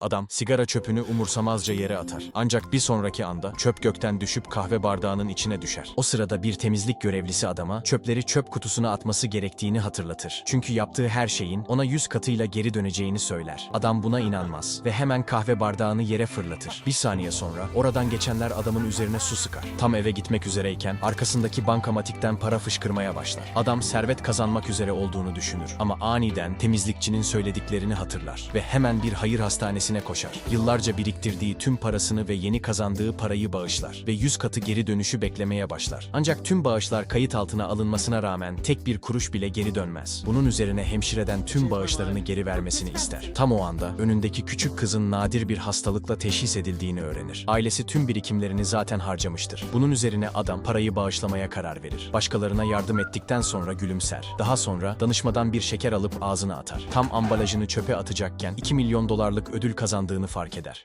Adam sigara çöpünü umursamazca yere atar. Ancak bir sonraki anda çöp gökten düşüp kahve bardağının içine düşer. O sırada bir temizlik görevlisi adama çöpleri çöp kutusuna atması gerektiğini hatırlatır. Çünkü yaptığı her şeyin ona yüz katıyla geri döneceğini söyler. Adam buna inanmaz ve hemen kahve bardağını yere fırlatır. Bir saniye sonra oradan geçenler adamın üzerine su sıkar. Tam eve gitmek üzereyken arkasındaki bankamatikten para fışkırmaya başlar. Adam servet kazanmak üzere olduğunu düşünür ama aniden temizlikçinin söylediklerini hatırlar ve hemen bir hayır hastanesine koşar. Yıllarca biriktirdiği tüm parasını ve yeni kazandığı parayı bağışlar ve yüz katı geri dönüşü beklemeye başlar. Ancak tüm bağışlar kayıt altına alınmasına rağmen tek bir kuruş bile geri dönmez. Bunun üzerine hemşireden tüm bağışlarını geri vermesini ister. Tam o anda önündeki küçük kızın nadir bir hastalıkla teşhis edildiğini öğrenir. Ailesi tüm birikimlerini zaten harcamıştır. Bunun üzerine adam parayı bağışlamaya karar verir. Başkalarına yardım ettikten sonra gülümser. Daha sonra danışmadan bir şeker alıp ağzına atar. Tam ambalajını çöpe atacakken 2 milyon dolarlık kazandığını fark eder.